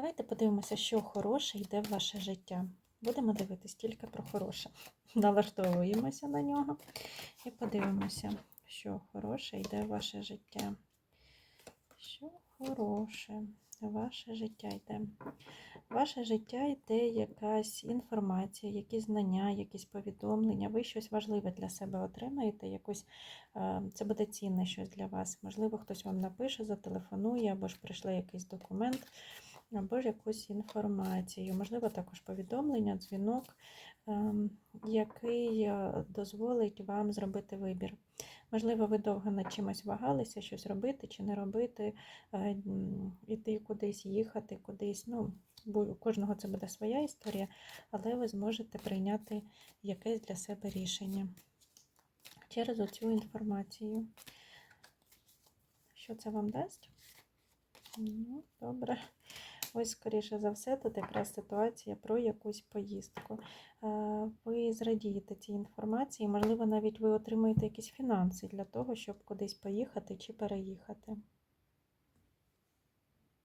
Давайте подивимося, що хороше йде в ваше життя. Будемо дивитись тільки про хороше. Налаштовуємося на нього і подивимося, що хороше йде в ваше життя. Що хороше ваше життя йде. Ваше життя йде якась інформація, якісь знання, якісь повідомлення. Ви щось важливе для себе отримаєте, якось е, це буде цінне щось для вас. Можливо, хтось вам напише, зателефонує, або ж прийшле якийсь документ, або ж якусь інформацію. Можливо, також повідомлення, дзвінок, ем, який е, дозволить вам зробити вибір. Можливо, ви довго над чимось вагалися, щось робити чи не робити, е, іти кудись, їхати, кудись. Ну, у кожного це буде своя історія, але ви зможете прийняти якесь для себе рішення через оцю інформацію. Що це вам дасть? Ну, добре. Ось, скоріше за все, тут якраз ситуація про якусь поїздку. Е, Ви зрадієте цій інформації, можливо, навіть ви отримаєте якісь фінанси для того, щоб кудись поїхати чи переїхати.